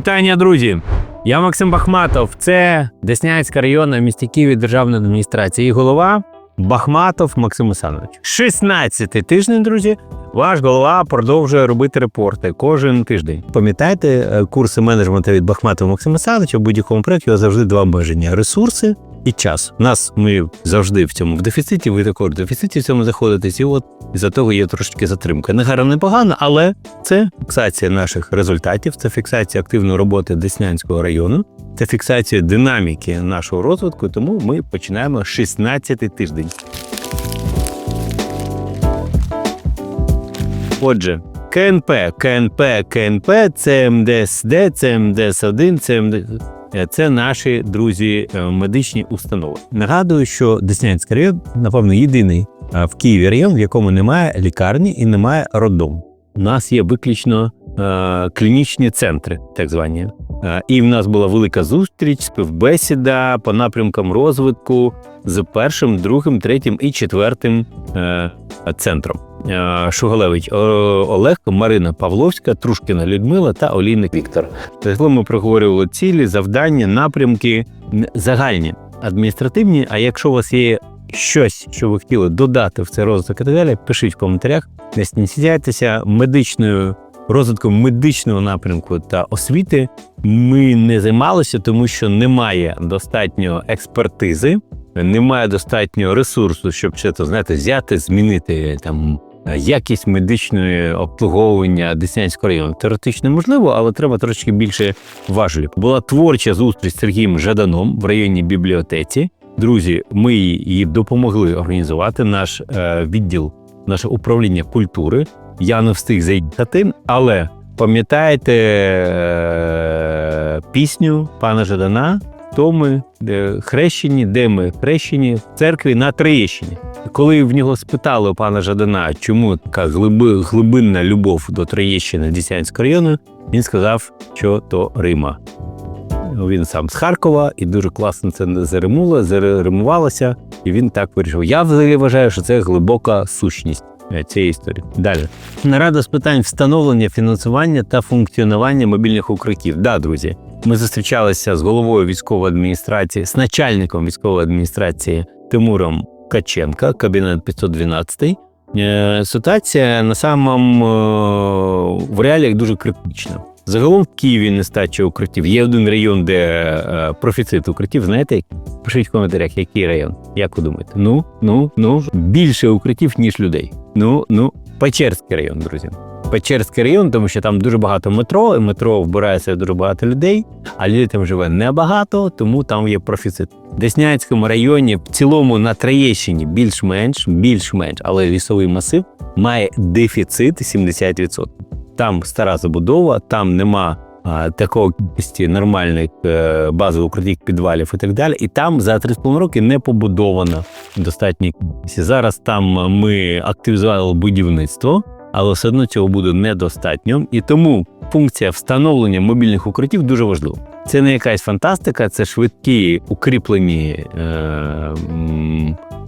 Вітання, друзі! Я Максим Бахматов. Це Деснянська районна місті Києві державної адміністрації. голова Бахматов Максим Осанович. 16 тиждень, друзі. Ваш голова продовжує робити репорти кожен тиждень. Пам'ятаєте е, курси менеджменту від Бахматова Максима Осановича в будь-якому проєкті вас завжди два обмеження: ресурси і час. Нас ми завжди в цьому в дефіциті. Ви також в дефіциті в цьому заходитесь. І от із-за того є трошки затримка. Не гарно, не погано, але це фіксація наших результатів, це фіксація активної роботи Деснянського району, це фіксація динаміки нашого розвитку. Тому ми починаємо 16-й тиждень. Отже, КНП, КНП, КНП, ЦМДСД, ЦМДС1, ЦМД. Е, Це наші друзі е, медичні установи. Нагадую, що Деснянський район, напевно, єдиний е, в Києві район, в якому немає лікарні і немає роддому. У нас є виключно е, клінічні центри, так звані. Е, і в нас була велика зустріч, співбесіда по напрямкам розвитку з першим, другим, третім і четвертим е, центром. Е, Шугалевич Олег, Марина Павловська, Трушкіна Людмила та Олійник Віктор. Загалом ми проговорювали цілі, завдання, напрямки загальні, адміністративні. А якщо у вас є щось, що ви хотіли додати в цей розвиток і так далі, пишіть в коментарях. Не стісняйтеся медичною розвитком медичного напрямку та освіти. Ми не займалися, тому що немає достатньо експертизи, немає достатньо ресурсу, щоб це знаєте, взяти, змінити там. Якість медичної обслуговування Деснянського району теоретично можливо, але треба трошки більше важелів. Була творча зустріч з Сергієм Жаданом в районній бібліотеці. Друзі, ми її допомогли організувати наш е, відділ, наше управління культури. Я не встиг заїхати, але пам'ятаєте е, пісню пана Жадана? То ми хрещені, де ми хрещені в церкві на Троєщині. Коли в нього спитали у пана Жадана, чому така глиби, глибинна любов до Троєщини Десянського району, він сказав, що то Рима. Він сам з Харкова і дуже класно це заримуло, заримувалося, і він так вирішив. Я взагалі вважаю, що це глибока сущність е, цієї історії. Далі нарада з питань встановлення, фінансування та функціонування мобільних укриттів. Да, друзі, ми зустрічалися з головою військової адміністрації, з начальником військової адміністрації Тимуром Каченка, кабінет 512. Е, Ситуація на самому е, в реаліях дуже критична. Загалом в Києві нестача укриттів. Є один район, де е, профіцит укриттів. Знаєте, пишіть в коментарях, який район. Як ви думаєте? Ну, ну, ну більше укриттів, ніж людей. Ну, ну, Печерський район, друзі. Печерський район, тому що там дуже багато метро, і метро вбирається дуже багато людей, а людей там живе небагато, тому там є профіцит. В Деснянському районі в цілому на Троєщині більш-менш, більш-менш, але лісовий масив має дефіцит 70%. Там стара забудова, там нема а, такого кількості нормальних е, базових укриттів підвалів і так далі. І там за 3,5 роки не побудовано достатньо кількості. Зараз там ми активізували будівництво, але все одно цього буде недостатньо. І тому функція встановлення мобільних укриттів дуже важлива. Це не якась фантастика, це швидкі укріплені е,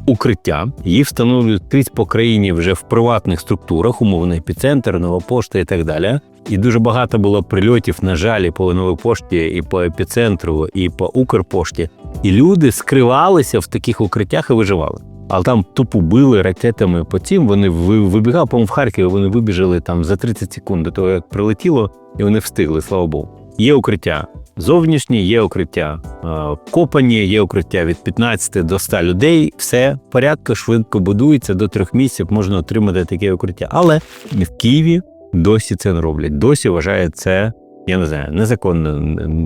укриття. Їх встановлюють скрізь по країні вже в приватних структурах, умовно епіцентр, нова пошта і так далі. І дуже багато було прильотів, на жаль, і по новій пошті, і по епіцентру, і по Укрпошті. І люди скривалися в таких укриттях і виживали. Але там тупо били ракетами по цим. Вони ви- вибігали, по-моєму, в Харкові, вони вибіжали там за 30 секунд до того, як прилетіло, і вони встигли, слава Богу. Є укриття зовнішні, є укриття е, копані, є укриття від 15 до 100 людей. Все в порядку, швидко будується, до трьох місяців можна отримати таке укриття. Але в Києві досі це не роблять. Досі вважають це. Я не знаю, незаконно,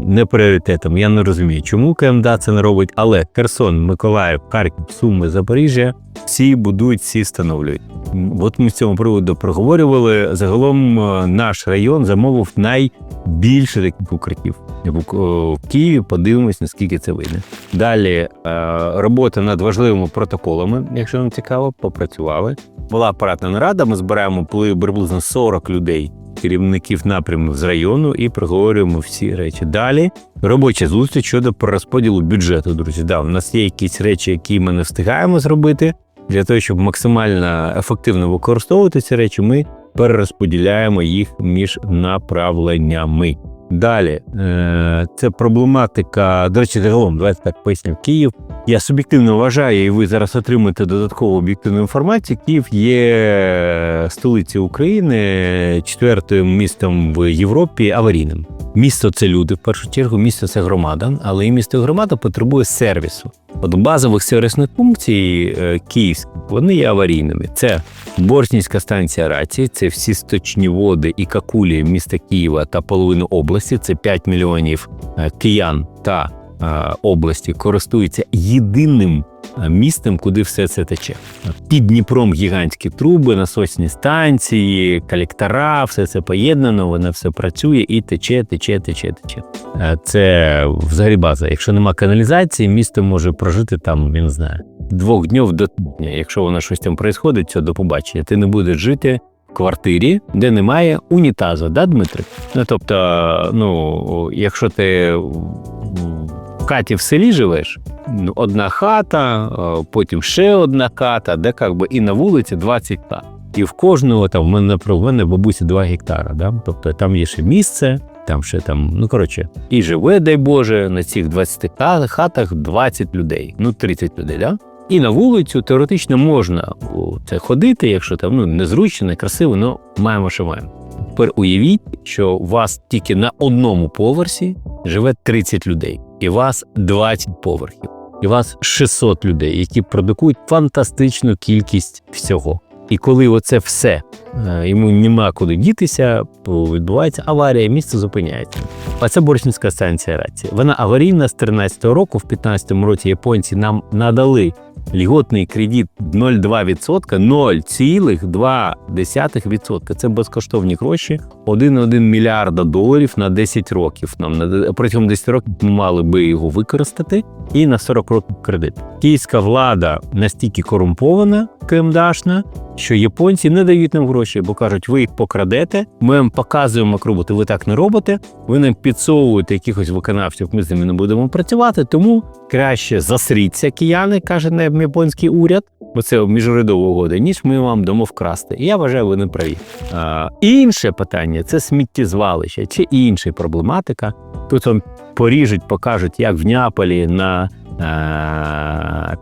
не пріоритетом. Я не розумію, чому КМДА це не робить. Але Херсон, Миколаїв, Харків, Суми, Запоріжжя всі будують, всі встановлюють. От ми з цього приводу проговорювали. Загалом е, наш район замовив найбільше таких укриттів. В Києві подивимось, наскільки це вийде. Далі е, робота над важливими протоколами, якщо вам цікаво, попрацювали. Була апаратна нарада. Ми збираємо приблизно 40 людей, керівників напрямів з району, і проговорюємо всі речі. Далі робоча зустріч щодо перерозподілу бюджету. Друзі, да, у нас є якісь речі, які ми не встигаємо зробити. Для того, щоб максимально ефективно використовувати ці речі, ми перерозподіляємо їх між направленнями. Далі е, це проблематика. До речі, загалом, давайте так поясню. Київ. Я суб'єктивно вважаю, і ви зараз отримаєте додаткову об'єктивну інформацію. Київ є столицею України, четвертим містом в Європі аварійним. Місто це люди в першу чергу, місто це громада, але і місто і громада потребує сервісу. От базових сервісних функцій е, київських вони є аварійними. Це Борснівська станція рації, це всі сточні води і какулі міста Києва та половину області. Це 5 мільйонів е, киян та е, області користуються єдиним е, містом, куди все це тече. Під Дніпром гігантські труби, насосні станції, колектора, все це поєднано, воно все працює і тече, тече, тече, тече. Е, Це взагалі база. Якщо нема каналізації, місто може прожити там, не знаю, двох днів до тижня. Якщо воно щось там відбувається, то до побачення. Ти не будеш жити квартирі, де немає унітазу, да, Дмитрик? Ну тобто, ну, якщо ти в хаті в селі живеш, ну, одна хата, потім ще одна хата, де як би і на вулиці 20 хат. І в кожного там в мене в мене бабусі 2 гектара. Да? Тобто там є ще місце, там ще там, ну коротше, і живе, дай Боже, на цих 20 хатах 20 людей, ну 30 людей, да? І на вулицю теоретично можна це ходити, якщо там ну незручно, не красиво, ну маємо, що маємо. Тепер уявіть, що у вас тільки на одному поверсі живе 30 людей, і вас 20 поверхів, і вас 600 людей, які продукують фантастичну кількість всього. І коли оце все е, йому нема куди дітися, відбувається аварія, місце зупиняється. А це Борщинська станція рації. Вона аварійна з 13-го року. В 15-му році японці нам надали льготний кредит 0,2%, 0,2%. Це безкоштовні гроші, 1,1 мільярда доларів на 10 років. Нам протягом 10 років ми мали би його використати і на 40 років кредит. Київська влада настільки корумпована, КМДАшна, що японці не дають нам гроші, бо кажуть, ви їх покрадете, ми вам показуємо як робити, ви так не робите, ви нам підсовуєте якихось виконавців, ми з ними не будемо працювати, тому краще засріться кияни, каже нам японський уряд, бо це міжурядова угода, ніж ми вам дамо вкрасти. І я вважаю, ви не праві. А, інше питання це сміттєзвалище чи інша проблематика. Тут вам поріжуть, покажуть, як в Неаполі на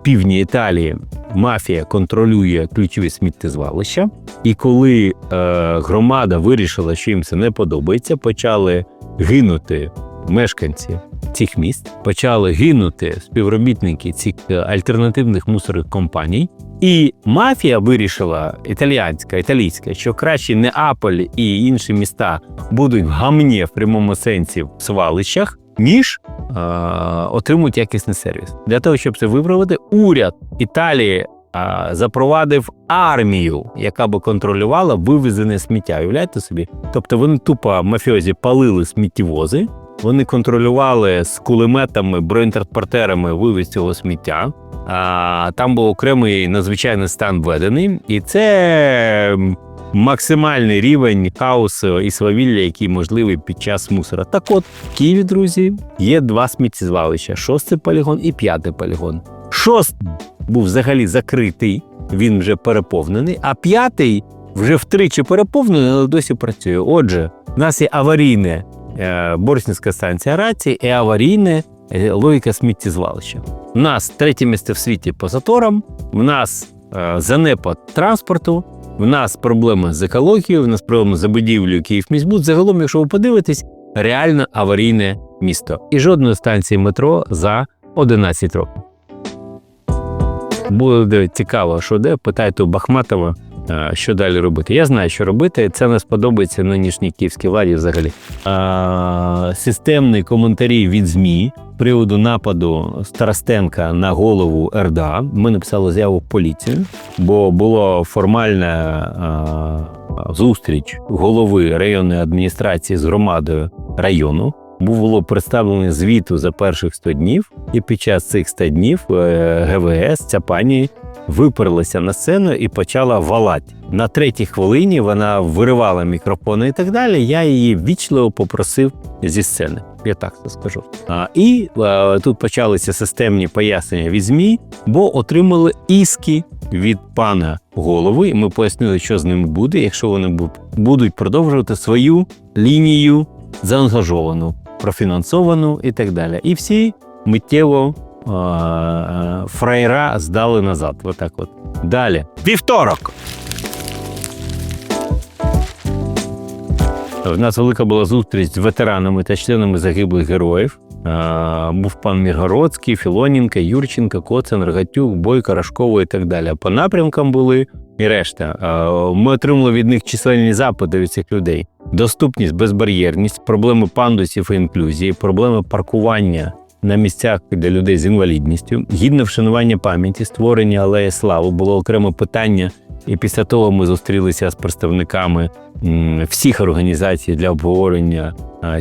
півдні Італії мафія контролює ключові сміттєзвалища. І коли е, громада вирішила, що їм це не подобається, почали гинути мешканці цих міст, почали гинути співробітники цих е, альтернативних мусорних компаній. І мафія вирішила італіянська, італійська, що краще Неаполь і інші міста будуть в гамні в прямому сенсі в свалищах, ніж отримують якісний сервіс. Для того, щоб це виправити, уряд Італії е, запровадив армію, яка би контролювала вивезене сміття. Уявляєте собі? Тобто вони тупо мафіозі палили сміттєвози, вони контролювали з кулеметами, бронетранспортерами вивіз цього сміття. А, там був окремий надзвичайний стан введений, і це максимальний рівень хаосу і свавілля, який можливий під час мусора. Так от, в Києві, друзі, є два сміттєзвалища: шостий полігон і п'ятий полігон. Шостий був взагалі закритий, він вже переповнений, а п'ятий вже втричі переповнений, але досі працює. Отже, в нас є аварійне е, Борснівська станція рації і аварійне е, логіка сміттєзвалища. У нас третє місце в світі по заторам, в нас е, занепад транспорту, в нас проблеми з екологією, в нас проблеми з будівлею Київміськбуд. Загалом, якщо ви подивитесь, реально аварійне місто. І жодної станції метро за 11 років. Буде цікаво, що де, питайте у Бахматова, що далі робити. Я знаю, що робити. Це не сподобається нинішній київській владі взагалі. А, системні коментарі від ЗМІ з приводу нападу Старостенка на голову РДА. Ми написали заяву в поліцію, бо була формальна а, зустріч голови районної адміністрації з громадою району. Було представлено звіту за перших 100 днів, і під час цих 100 днів е, ГВС ця пані виперлася на сцену і почала валати. На третій хвилині вона виривала мікрофони і так далі. Я її вічливо попросив зі сцени. Я так це скажу. А, і е, тут почалися системні пояснення від ЗМІ, бо отримали іски від пана голови. І ми пояснили, що з ними буде, якщо вони будуть продовжувати свою лінію заангажовану, профінансовану і так далі. І всі миттєво фраєра здали назад. Отак от. Далі. Вівторок. У нас велика була зустріч з ветеранами та членами загиблих героїв. Е, Був пан Міргородський, Філоненко, Юрченко, Коцен, Рогатюк, Бойко, Рашково і так далі. По напрямкам були і решта. Е, Ми отримали від них численні запити від цих людей: доступність, безбар'єрність, проблеми пандусів і інклюзії, проблеми паркування на місцях для людей з інвалідністю, гідне вшанування пам'яті, створення алеї слави було окреме питання. І після того ми зустрілися з представниками всіх організацій для обговорення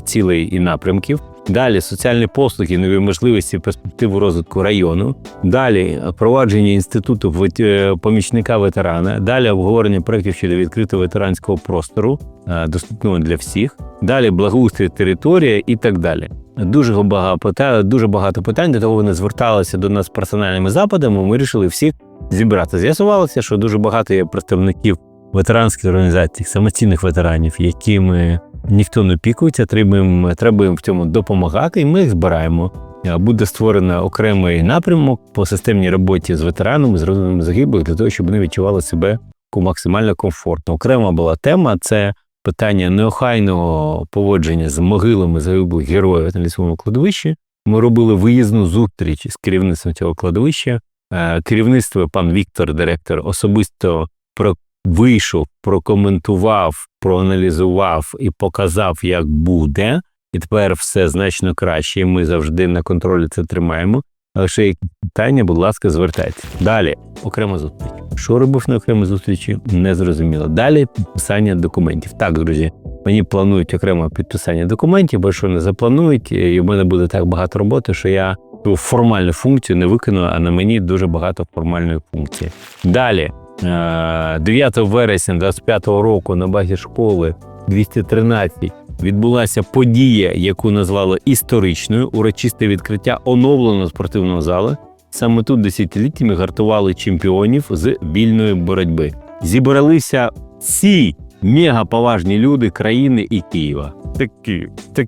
цілей і напрямків. Далі соціальні послуги, нові можливості, перспективи розвитку району. Далі впровадження інституту е, помічника ветерана. Далі обговорення проєктів щодо відкритого ветеранського простору, доступного для всіх. Далі благоустрій територія і так далі. Дуже багато питань, дуже багато питань. До того вони зверталися до нас персональними запитами. Ми вирішили всіх зібрати. З'ясувалося, що дуже багато є представників ветеранських організацій, самостійних ветеранів, якими ніхто не опікується, треба їм, треба їм в цьому допомагати, і ми їх збираємо. Буде створено окремий напрямок по системній роботі з ветеранами, з родинами загиблих, для того, щоб вони відчували себе максимально комфортно. Окрема була тема це питання неохайного поводження з могилами загиблих героїв на лісовому кладовищі. Ми робили виїзну зустріч з керівництвом цього кладовища. Е, Керівництво, пан Віктор, директор, особисто про вийшов, прокоментував, проаналізував і показав, як буде. І тепер все значно краще. і Ми завжди на контролі це тримаємо. Якщо є питання, будь ласка, звертайтеся. Далі окрема зустріч. Що робив на окремій зустрічі, не зрозуміло. Далі підписання документів. Так, друзі, мені планують окремо підписання документів, бо що не запланують, і в мене буде так багато роботи, що я ту формальну функцію не виконую, а на мені дуже багато формальної функції. Далі, е, 9 вересня 25-го року на базі школи 213 відбулася подія, яку назвали історичною, урочисте відкриття оновленого спортивного залу. Саме тут десятиліттями гартували чемпіонів з вільної боротьби. Зібралися всі мегаповажні люди країни і Києва. Такі, так,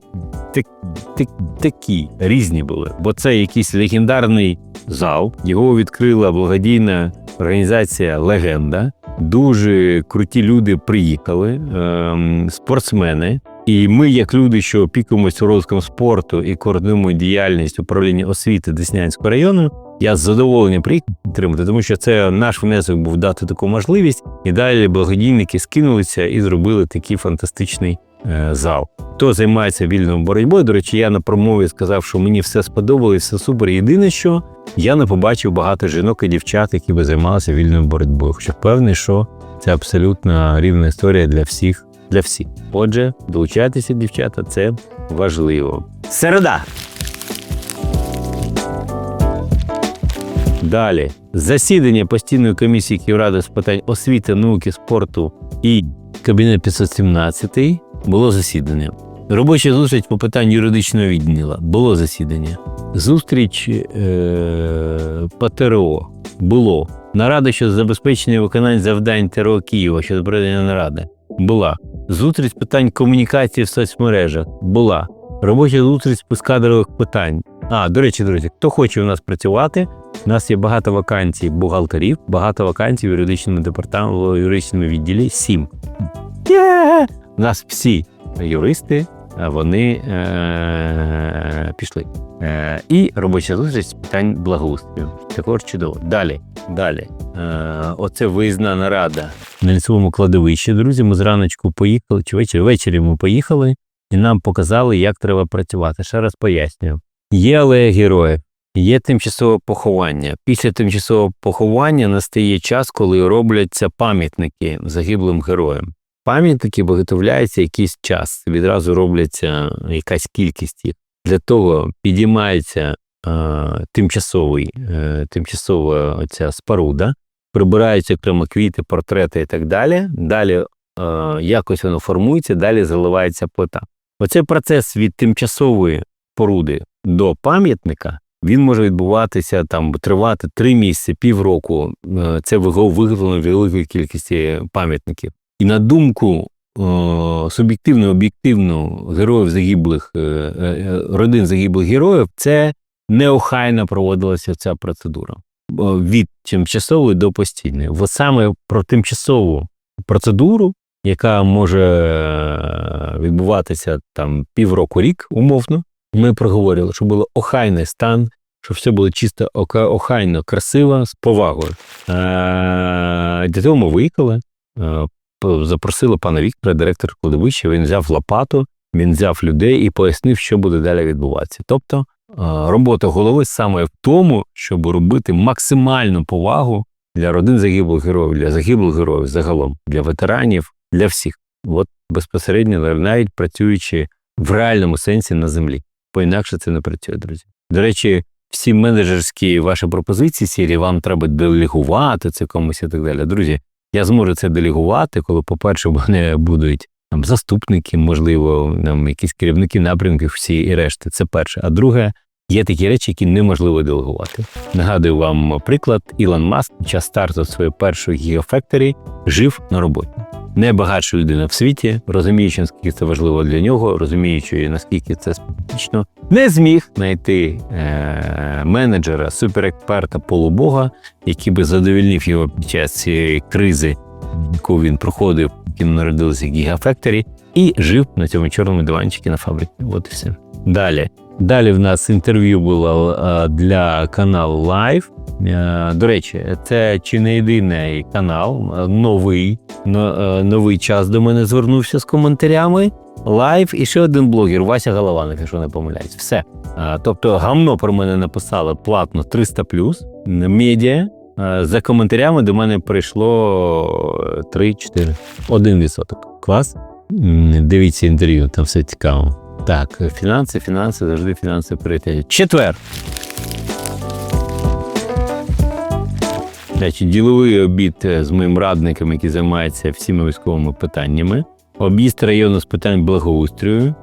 так, так, такі різні були. Бо це якийсь легендарний зал. Його відкрила благодійна організація Легенда. Дуже круті люди приїхали, ем, спортсмени. І ми, як люди, що опікуємося розвитком спорту і координуємо діяльність управління освіти Деснянського району, я з задоволенням приїхав підтримати, тому що це наш внесок був дати таку можливість. І далі благодійники скинулися і зробили такий фантастичний зал. Хто займається вільною боротьбою? До речі, я на промові сказав, що мені все сподобалось, все супер. Єдине, що я не побачив багато жінок і дівчат, які би займалися вільною боротьбою. Хоча впевнений, що це абсолютно рівна історія для всіх. Для всіх. Отже, долучайтеся, дівчата, це важливо. Середа. Далі засідання постійної комісії Київради з питань освіти, науки, спорту і кабінет 517 було засідання. Робоча зустріч по питанню юридичного відділу було засідання. Зустріч е, по ТРО було. Нарада щодо забезпечення виконання завдань ТРО Києва щодо проведення наради була. Зустріч питань комунікації в соцмережах була. Робоча зустріч з кадрових питань. А, до речі, друзі, хто хоче у нас працювати, у нас є багато вакансій бухгалтерів, багато вакансій в юридичному департаменті, в юридичному відділі. Сім. Є! У нас всі юристи, вони е- пішли. Е- і робоча зустріч з питань благоустрою. Також чудово. Далі. Далі. Е- оце виїзна нарада на лісовому кладовищі. Друзі, ми зраночку поїхали, чи ввечері, ввечері ми поїхали і нам показали, як треба працювати. Ще раз пояснюю. Є алея героїв, є тимчасове поховання. Після тимчасового поховання настає час, коли робляться пам'ятники загиблим героям. Пам'ятники виготовляються якийсь час, відразу робляться якась кількість їх. Для того підіймається е, тимчасовий, е, тимчасова оця споруда, прибираються окремо квіти, портрети і так далі. Далі е, якось воно формується, далі заливається плита. Оцей процес від тимчасової споруди до пам'ятника він може відбуватися там, тривати три місяці, півроку. Е, Це виго- виготовлено великої кількості пам'ятників. І на думку о, суб'єктивну, об'єктивну героїв загиблих е, е, родин загиблих героїв, це неохайно проводилася ця процедура від тимчасової до постійної. От саме про тимчасову процедуру, яка може е, відбуватися там півроку рік, умовно, ми проговорили, що було охайний стан, щоб все було чисто охайно, красиво, з повагою. Е, Для того ми виїхали, е, запросили пана Віктора, директора кладовища. Він взяв лопату, він взяв людей і пояснив, що буде далі відбуватися. Тобто е, робота голови саме в тому, щоб робити максимальну повагу для родин загиблих героїв, для загиблих героїв загалом, для ветеранів, для всіх. От безпосередньо навіть працюючи в реальному сенсі на землі. Бо інакше це не працює, друзі. До речі, всі менеджерські ваші пропозиції сірі, вам треба делегувати це комусь і так далі. Друзі, я зможу це делегувати, коли, по-перше, в мене будуть там заступники, можливо, там якісь керівники напрямків, всі і решти. Це перше. А друге, є такі речі, які неможливо делегувати. Нагадую вам приклад: Ілон Маск під час старту своєї першої Гіофекторі жив на роботі. Найбагатша людина в світі, розуміючи, наскільки це важливо для нього, розуміючи, наскільки це специфічно, не зміг знайти е- менеджера, суперексперта полубога, який би задовільнив його під час цієї кризи, яку він проходив, яким народилися гігафекторі, і жив на цьому чорному диванчику на фабриці. От і все. Далі. Далі в нас інтерв'ю було е, для каналу Live. Е, До речі, це чи не єдиний канал, е, новий, новий час до мене звернувся з коментарями. Лайв і ще один блогер Вася Голованов, якщо не помиляюсь. Все. Тобто гамно про мене написали платно 300 медіа. За коментарями до мене прийшло 3-4. 1%. Клас. Дивіться інтерв'ю, там все цікаво. Так, фінанси, фінанси, завжди фінанси пріоритеті. Четвер. Значить, діловий обід е, з моїм радником, який займається всіма військовими питаннями. Об'їзд району з питань благоустрою.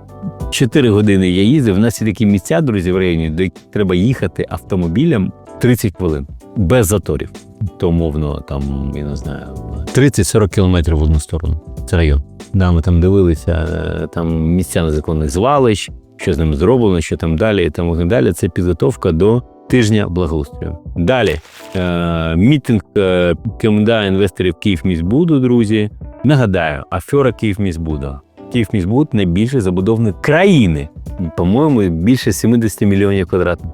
Чотири години я їздив. У нас є такі місця, друзі, в районі, до яких треба їхати автомобілем 30 хвилин без заторів. То умовно, там, я не знаю, 30-40 кілометрів в одну сторону. Це район. Да, ми там дивилися, е, там місця незаконних звалищ, що з ними зроблено, що там далі і так далі. Це підготовка до тижня благоустрою. Далі е, мітинг е, КМДА інвесторів Київміськбуду, друзі. Нагадаю, афера Київміськбуду. Київміськбуд найбільший забудовник країни. По-моєму, більше 70 мільйонів квадратних.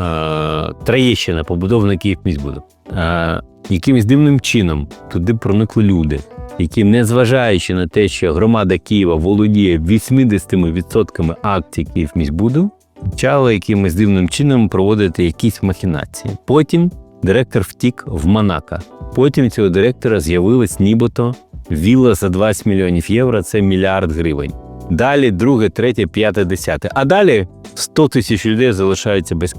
Е, Троєщина побудована Київміськбуду. Е, якимось дивним чином туди проникли люди, які, незважаючи на те, що громада Києва володіє 80% акцій Київміськбуду, почали якимось дивним чином проводити якісь махінації. Потім директор втік в Монако. Потім цього директора з'явилась нібито вілла за 20 мільйонів євро, це мільярд гривень. Далі друге, третє, п'яте, десяте. А далі 100 тисяч людей залишаються без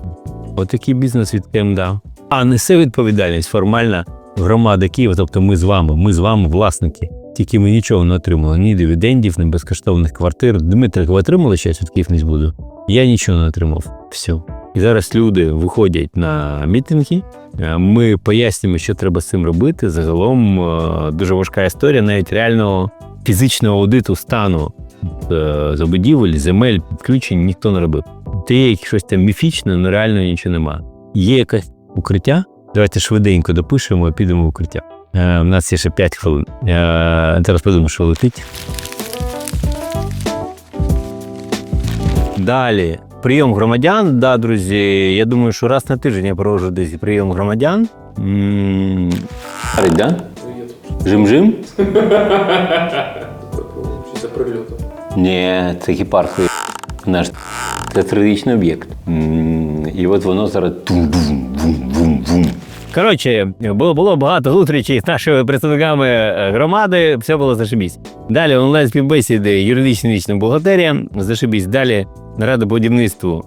Отакий бізнес від КМДА. А несе відповідальність формальна громада Києва, тобто ми з вами, ми з вами власники. Тільки ми нічого не отримали, ні дивідендів, ні безкоштовних квартир. Дмитрик, ви отримали щось від Київміськбуду? Я нічого не отримав. Все. І зараз люди виходять на мітинги. е, Ми пояснюємо, що треба з цим робити. Загалом е, дуже важка історія, навіть реального фізичного аудиту стану е, забудівель, земель, підключень ніхто не робив. Це є щось там міфічне, але реально нічого нема. Є якесь укриття. Давайте швиденько допишемо і підемо в укриття. Е, у нас є ще 5 хвилин. Е, зараз подумаю, що летить. Далі. Прийом громадян. Да, друзі, я думаю, що раз на тиждень я проводжу десь прийом громадян. Да? Жим-жим? Прильоту? Ні, це гепард. Наш це стратегічний об'єкт. І от воно зараз тум-бум-бум-бум-бум. Коротше, було, було багато зустрічей з нашими представниками е, громади, все було зашибісь. Далі онлайн співбесіди, юридична вічна бухгалтерія, зашибісь. Далі нарада будівництву,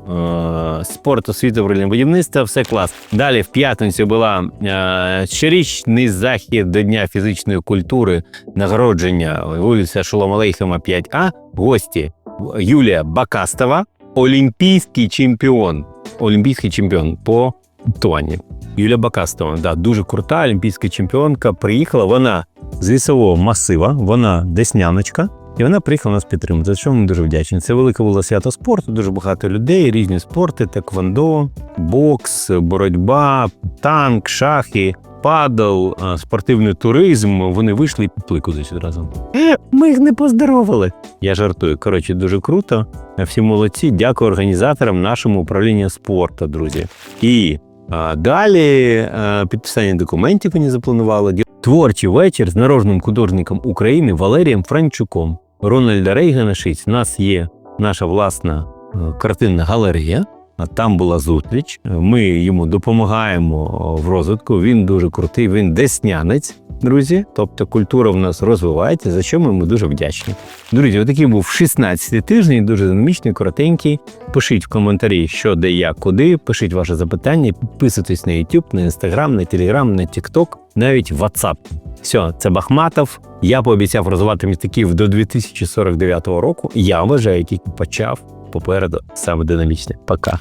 е, спорт, освіта, управління будівництва, все клас. Далі в п'ятницю була е, щорічний захід до Дня фізичної культури, нагородження вулиця Шолом Алейхема 5А. Гості Юлія Бакастова, олімпійський чемпіон. Олімпійський чемпіон по туані. Юлія Бакастова, да, дуже крута олімпійська чемпіонка. Приїхала. Вона з лісового масива. Вона десняночка. І вона приїхала нас підтримати, за що ми дуже вдячні. Це велике було свято спорту, дуже багато людей, різні спорти, tekвондо, бокс, боротьба, танк, шахи, падл, спортивний туризм. Вони вийшли і пішли кудись одразу. Ми їх не поздоровили. Я жартую. Коротше, дуже круто. Всі молодці. Дякую організаторам нашому управлінню спорту, друзі. І далі підписання документів мені запланували. Творчий вечір з народним художником України Валерієм Франчуком. Рональда Рейгана 6. У нас є наша власна е, картинна галерея. Там була зустріч. Ми йому допомагаємо в розвитку. Він дуже крутий, він деснянець, друзі. Тобто культура в нас розвивається, за що ми йому дуже вдячні. Друзі, отакий був 16 тиждень, дуже динамічний, коротенький. Пишіть в коментарі, що, де, як, куди. Пишіть ваше запитання, підписуйтесь на YouTube, на Instagram, на Telegram, на TikTok, навіть WhatsApp. Все, це Бахматов. Я пообіцяв розвивати містиків до 2049 року. Я вважаю, тільки почав попереду саме динамічне. Пока.